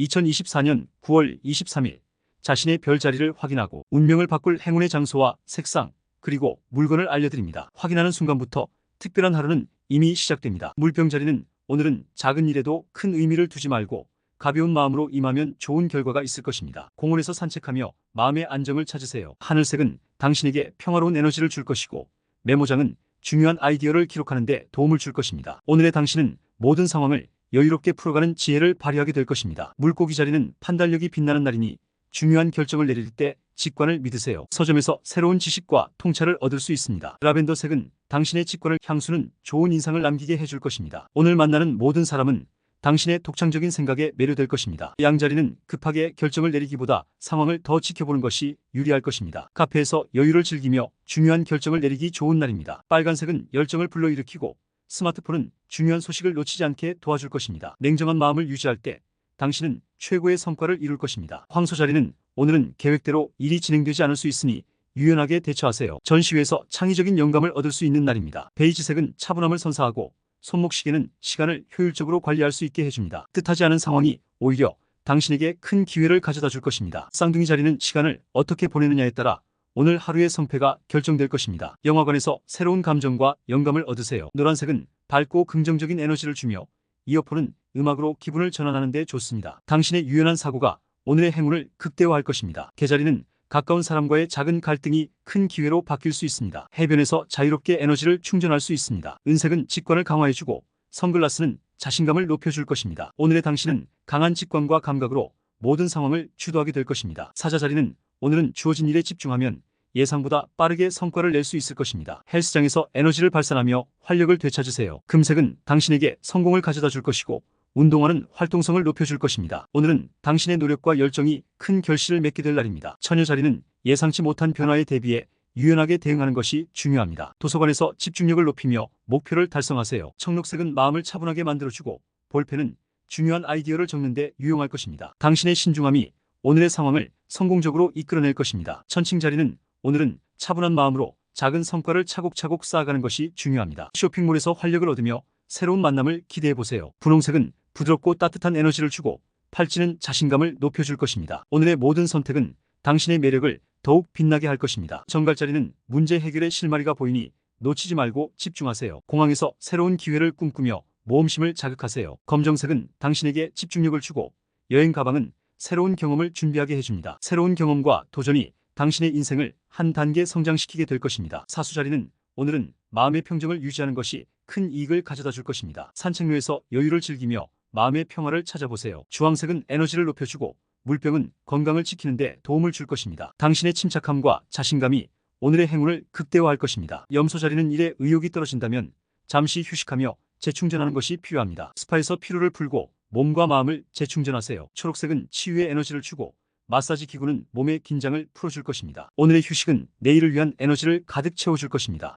2024년 9월 23일 자신의 별자리를 확인하고 운명을 바꿀 행운의 장소와 색상 그리고 물건을 알려드립니다. 확인하는 순간부터 특별한 하루는 이미 시작됩니다. 물병자리는 오늘은 작은 일에도 큰 의미를 두지 말고 가벼운 마음으로 임하면 좋은 결과가 있을 것입니다. 공원에서 산책하며 마음의 안정을 찾으세요. 하늘색은 당신에게 평화로운 에너지를 줄 것이고 메모장은 중요한 아이디어를 기록하는 데 도움을 줄 것입니다. 오늘의 당신은 모든 상황을 여유롭게 풀어가는 지혜를 발휘하게 될 것입니다. 물고기 자리는 판단력이 빛나는 날이니 중요한 결정을 내릴 때 직관을 믿으세요. 서점에서 새로운 지식과 통찰을 얻을 수 있습니다. 라벤더 색은 당신의 직관을 향수는 좋은 인상을 남기게 해줄 것입니다. 오늘 만나는 모든 사람은 당신의 독창적인 생각에 매료될 것입니다. 양자리는 급하게 결정을 내리기보다 상황을 더 지켜보는 것이 유리할 것입니다. 카페에서 여유를 즐기며 중요한 결정을 내리기 좋은 날입니다. 빨간색은 열정을 불러일으키고 스마트폰은 중요한 소식을 놓치지 않게 도와줄 것입니다. 냉정한 마음을 유지할 때 당신은 최고의 성과를 이룰 것입니다. 황소 자리는 오늘은 계획대로 일이 진행되지 않을 수 있으니 유연하게 대처하세요. 전시회에서 창의적인 영감을 얻을 수 있는 날입니다. 베이지색은 차분함을 선사하고 손목시계는 시간을 효율적으로 관리할 수 있게 해줍니다. 뜻하지 않은 상황이 오히려 당신에게 큰 기회를 가져다 줄 것입니다. 쌍둥이 자리는 시간을 어떻게 보내느냐에 따라 오늘 하루의 성패가 결정될 것입니다. 영화관에서 새로운 감정과 영감을 얻으세요. 노란색은 밝고 긍정적인 에너지를 주며 이어폰은 음악으로 기분을 전환하는 데 좋습니다. 당신의 유연한 사고가 오늘의 행운을 극대화할 것입니다. 계자리는 가까운 사람과의 작은 갈등이 큰 기회로 바뀔 수 있습니다. 해변에서 자유롭게 에너지를 충전할 수 있습니다. 은색은 직관을 강화해주고 선글라스는 자신감을 높여줄 것입니다. 오늘의 당신은 강한 직관과 감각으로 모든 상황을 주도하게 될 것입니다. 사자 자리는 오늘은 주어진 일에 집중하면 예상보다 빠르게 성과를 낼 수 있을 것입니다. 헬스장에서 에너지를 발산하며 활력을 되찾으세요. 금색은 당신에게 성공을 가져다 줄 것이고 운동화는 활동성을 높여줄 것입니다. 오늘은 당신의 노력과 열정이 큰 결실을 맺게 될 날입니다. 처녀 자리는 예상치 못한 변화에 대비해 유연하게 대응하는 것이 중요합니다. 도서관에서 집중력을 높이며 목표를 달성하세요. 청록색은 마음을 차분하게 만들어주고 볼펜은 중요한 아이디어를 적는 데 유용할 것입니다. 당신의 신중함이 오늘의 상황을 성공적으로 이끌어낼 것입니다. 천칭 자리는 오늘은 차분한 마음으로 작은 성과를 차곡차곡 쌓아가는 것이 중요합니다. 쇼핑몰에서 활력을 얻으며 새로운 만남을 기대해 보세요. 분홍색은 부드럽고 따뜻한 에너지를 주고 팔찌는 자신감을 높여줄 것입니다. 오늘의 모든 선택은 당신의 매력을 더욱 빛나게 할 것입니다. 정갈자리는 문제 해결의 실마리가 보이니 놓치지 말고 집중하세요. 공항에서 새로운 기회를 꿈꾸며 모험심을 자극하세요. 검정색은 당신에게 집중력을 주고 여행 가방은 새로운 경험을 준비하게 해줍니다. 새로운 경험과 도전이 당신의 인생을 한 단계 성장시키게 될 것입니다. 사수자리는 오늘은 마음의 평정을 유지하는 것이 큰 이익을 가져다 줄 것입니다. 산책로에서 여유를 즐기며 마음의 평화를 찾아보세요. 주황색은 에너지를 높여주고 물병은 건강을 지키는 데 도움을 줄 것입니다. 당신의 침착함과 자신감이 오늘의 행운을 극대화할 것입니다. 염소 자리는 일에 의욕이 떨어진다면 잠시 휴식하며 재충전하는 것이 필요합니다. 스파에서 피로를 풀고 몸과 마음을 재충전하세요. 초록색은 치유의 에너지를 주고 마사지 기구는 몸의 긴장을 풀어줄 것입니다. 오늘의 휴식은 내일을 위한 에너지를 가득 채워줄 것입니다.